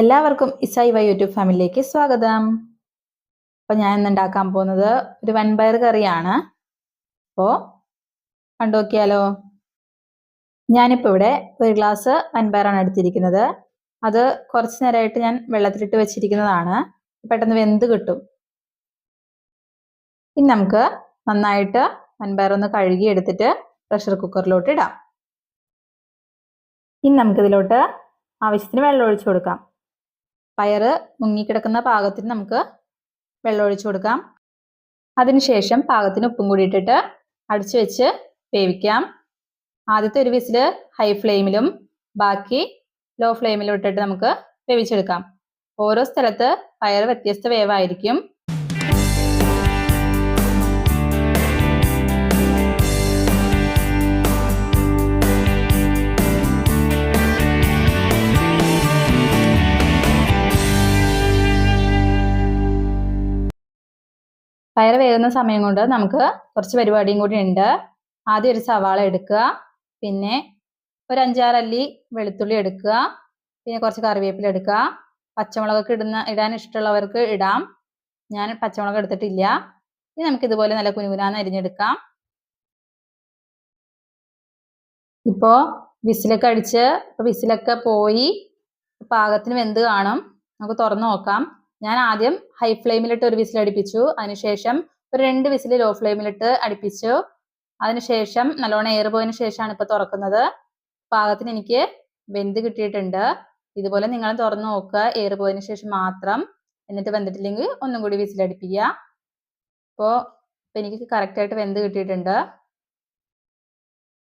എല്ലാവർക്കും ഇസായി Y YouTube ഫാമിലിയിലേക്ക് സ്വാഗതം. അപ്പോൾ ഞാൻ ഇന്ന് ഉണ്ടാക്കാൻ പോകുന്നത് ഒരു വൻപയർ കറിയാണ്. അപ്പോൾ കണ്ടു നോക്കിയാലോ ഞാനിപ്പോൾ ഇവിടെ ഒരു ഗ്ലാസ് വൻപയറാണ് എടുത്തിരിക്കുന്നത്. അത് കുറച്ച് നേരമായിട്ട് ഞാൻ വെള്ളത്തിലിട്ട് വെച്ചിരിക്കുന്നതാണ്. പെട്ടെന്ന് വെന്ത് കിട്ടും. ഇനി നമുക്ക് നന്നായിട്ട് വൻപയർ ഒന്ന് കഴുകി എടുത്തിട്ട് പ്രഷർ കുക്കറിലോട്ട് ഇടാം. ഇനി നമുക്കിതിലോട്ട് ആവശ്യത്തിന് വെള്ളം ഒഴിച്ചു കൊടുക്കാം. പയറ് മുങ്ങിക്കിടക്കുന്ന പാകത്തിന് നമുക്ക് വെള്ളം ഒഴിച്ചു കൊടുക്കാം. അതിനുശേഷം പാകത്തിന് ഉപ്പും കൂടി ഇട്ടിട്ട് അടിച്ചു വെച്ച് വേവിക്കാം. ആദ്യത്തെ ഒരു വിസിൽ ഹൈ ഫ്ലെയിമിലും ബാക്കി ലോ ഫ്ലെയിമിലും ഇട്ടിട്ട് നമുക്ക് വേവിച്ചെടുക്കാം. ഓരോ സ്ഥലത്ത് പയർ വ്യത്യസ്ത വേവായിരിക്കും. പയർ വേകുന്ന സമയം കൊണ്ട് നമുക്ക് കുറച്ച് പരിപാടിയും കൂടി ഉണ്ട്. ആദ്യം ഒരു സവാള എടുക്കുക. പിന്നെ ഒരു അഞ്ചാറല്ലി വെളുത്തുള്ളി എടുക്കുക. പിന്നെ കുറച്ച് കറിവേപ്പില എടുക്കുക. പച്ചമുളകൊക്കെ ഇടുന്ന ഇടാൻ ഇഷ്ടമുള്ളവർക്ക് ഇടാം. ഞാൻ പച്ചമുളക് എടുത്തിട്ടില്ല. ഇനി നമുക്ക് ഇതുപോലെ നല്ല കുനുകുനാന്ന് അരിഞ്ഞെടുക്കാം. ഇപ്പോൾ വിസിലൊക്കെ അടിച്ച് വിസിലൊക്കെ പോയി പാകത്തിന് വെന്ത് കാണും. നമുക്ക് തുറന്നു നോക്കാം. ഞാൻ ആദ്യം ഹൈ ഫ്ലെയിമിലിട്ട് ഒരു വിസിൽ അടുപ്പിച്ചു. അതിനുശേഷം ഒരു രണ്ട് വിസിൽ ലോ ഫ്ലെയിമിലിട്ട് അടുപ്പിച്ചു. അതിനുശേഷം നല്ലോണം എയർ പോയതിനു ശേഷമാണ് ഇപ്പൊ തുറക്കുന്നത്. പാകത്തിന് എനിക്ക് വെന്ത് കിട്ടിയിട്ടുണ്ട്. ഇതുപോലെ നിങ്ങൾ തുറന്നു നോക്കുക. എയർ പോയതിനു ശേഷം മാത്രം. എന്നിട്ട് വെന്തിട്ടില്ലെങ്കിൽ ഒന്നും കൂടി വിസിൽ അടുപ്പിക്കുക. അപ്പോൾ ഇപ്പൊ എനിക്ക് കറക്റ്റ് ആയിട്ട് വെന്ത് കിട്ടിയിട്ടുണ്ട്.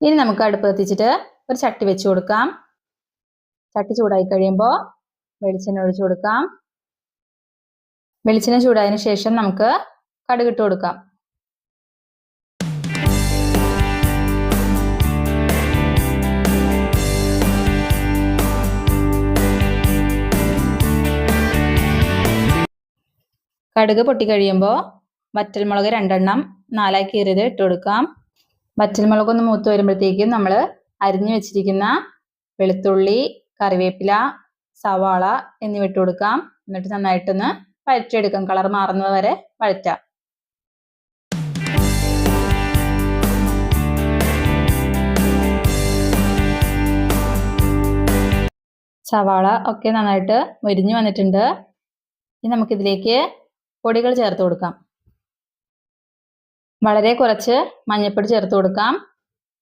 ഇനി നമുക്ക് അടുപ്പ് കത്തിച്ചിട്ട് ഒരു ചട്ടി വെച്ച് കൊടുക്കാം. ചട്ടി ചൂടായി കഴിയുമ്പോൾ വെളിച്ചെണ്ണ ഒഴിച്ചു കൊടുക്കാം. വെളിച്ചെണ്ണ ചൂടായതിനു ശേഷം നമുക്ക് കടുകിട്ട് കൊടുക്കാം. കടുക് പൊട്ടിക്കഴിയുമ്പോൾ വറ്റൽമുളക് രണ്ടെണ്ണം നാലായി കീറിയത് ഇട്ട് കൊടുക്കാം. വറ്റൽമുളക് ഒന്ന് മൂത്ത് വരുമ്പോഴത്തേക്കും നമ്മൾ അരിഞ്ഞു വെച്ചിരിക്കുന്ന വെളുത്തുള്ളി കറിവേപ്പില സവാള എന്നിവ ഇട്ട് കൊടുക്കാം. എന്നിട്ട് നന്നായിട്ടൊന്ന് വഴറ്റിയെടുക്കാം. കളർ മാറുന്നത് വരെ വഴറ്റാം സവാള ഒക്കെ നന്നായിട്ട് മുരിഞ്ഞു വന്നിട്ടുണ്ട്. ഇനി നമുക്കിതിലേക്ക് പൊടികൾ ചേർത്ത് കൊടുക്കാം. വളരെ കുറച്ച് മഞ്ഞൾപ്പൊടി ചേർത്ത് കൊടുക്കാം.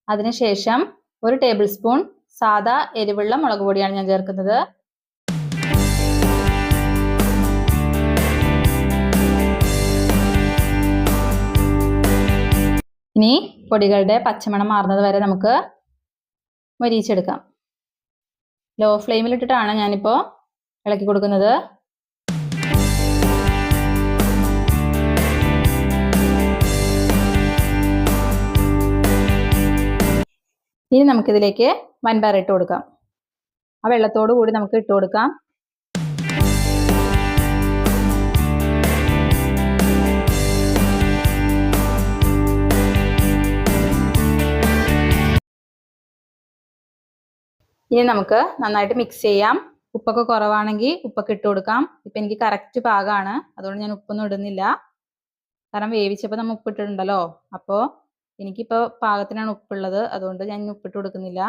അതിനുശേഷം ഒരു ടേബിൾ സ്പൂൺ സാധാ എരിവുള്ള മുളക് പൊടിയാണ് ഞാൻ ചേർക്കുന്നത്. ഇനി പൊടികളുടെ പച്ചമണം മാറുന്നത് വരെ നമുക്ക് മൊരിയിച്ചെടുക്കാം. ലോ ഫ്ലെയിമിലിട്ടിട്ടാണ് ഞാനിപ്പോൾ ഇളക്കി കൊടുക്കുന്നത്. ഇനി നമുക്കിതിലേക്ക് വൻപയർ ഇട്ട് കൊടുക്കാം. ആ വെള്ളത്തോടു കൂടി നമുക്ക് ഇട്ട് കൊടുക്കാം. ഇനി നമുക്ക് നന്നായിട്ട് മിക്സ് ചെയ്യാം. ഉപ്പൊക്കെ കുറവാണെങ്കിൽ ഉപ്പൊക്കെ ഇട്ട് കൊടുക്കാം. ഇപ്പം എനിക്ക് കറക്റ്റ് പാകമാണ് അതുകൊണ്ട് ഞാൻ ഉപ്പൊന്നും ഇടുന്നില്ല. കാരണം വേവിച്ചപ്പോൾ നമ്മൾ ഉപ്പിട്ടിട്ടുണ്ടല്ലോ. അപ്പോൾ എനിക്കിപ്പോൾ പാകത്തിനാണ് ഉപ്പുള്ളത്. അതുകൊണ്ട് ഞാൻ ഉപ്പിട്ട് കൊടുക്കുന്നില്ല.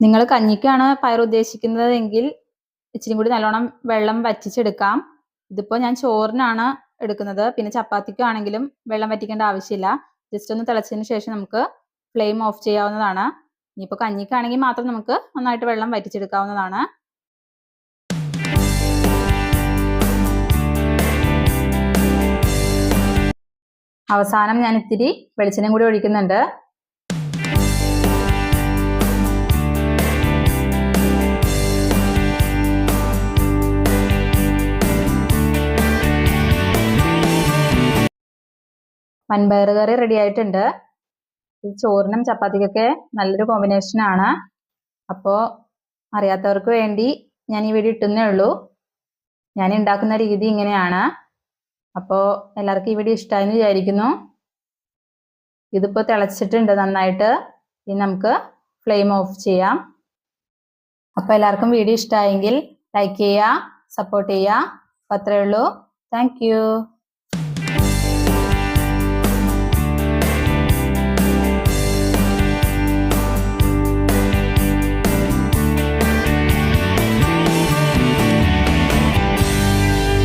നിങ്ങൾ കഞ്ഞിക്കാണ് പയർ ഉദ്ദേശിക്കുന്നത് എങ്കിൽ ഇച്ചിരി കൂടി നല്ലോണം വെള്ളം വറ്റിച്ചെടുക്കാം. ഇതിപ്പോൾ ഞാൻ ചോറിനാണ് എടുക്കുന്നത്. പിന്നെ ചപ്പാത്തിക്കാണെങ്കിലും വെള്ളം വറ്റിക്കേണ്ട ആവശ്യമില്ല. ജസ്റ്റ് ഒന്ന് തിളച്ചതിന് ശേഷം നമുക്ക് ഫ്ലെയിം ഓഫ് ചെയ്യാവുന്നതാണ്. ഇനിയിപ്പോൾ കഞ്ഞിക്കാണെങ്കിൽ മാത്രം നമുക്ക് നന്നായിട്ട് വെള്ളം വറ്റിച്ചെടുക്കാവുന്നതാണ്. അവസാനം ഞാൻ ഇത്തിരി വെളിച്ചെണ്ണയും കൂടി ഒഴിക്കുന്നുണ്ട്. വൻപയർ കറി റെഡി ആയിട്ടുണ്ട് ചോറിനും ചപ്പാത്തിക്കൊക്കെ നല്ലൊരു കോമ്പിനേഷൻ ആണ്. അപ്പോൾ അറിയാത്തവർക്ക് വേണ്ടി ഞാൻ ഈ വീഡിയോ ഇട്ടുന്നേ ഉള്ളൂ. ഞാൻ ഉണ്ടാക്കുന്ന രീതി ഇങ്ങനെയാണ്. അപ്പോൾ എല്ലാവർക്കും ഈ വീഡിയോ ഇഷ്ടമായെന്ന് വിചാരിക്കുന്നു. ഇതിപ്പോൾ തിളച്ചിട്ടുണ്ട് നന്നായിട്ട്. ഇനി നമുക്ക് ഫ്ലെയിം ഓഫ് ചെയ്യാം. അപ്പോൾ എല്ലാവർക്കും വീഡിയോ ഇഷ്ടമായെങ്കിൽ ലൈക്ക് ചെയ്യുക സപ്പോർട്ട് ചെയ്യുക. അപ്പോൾ അത്രയേ ഉള്ളൂ. താങ്ക്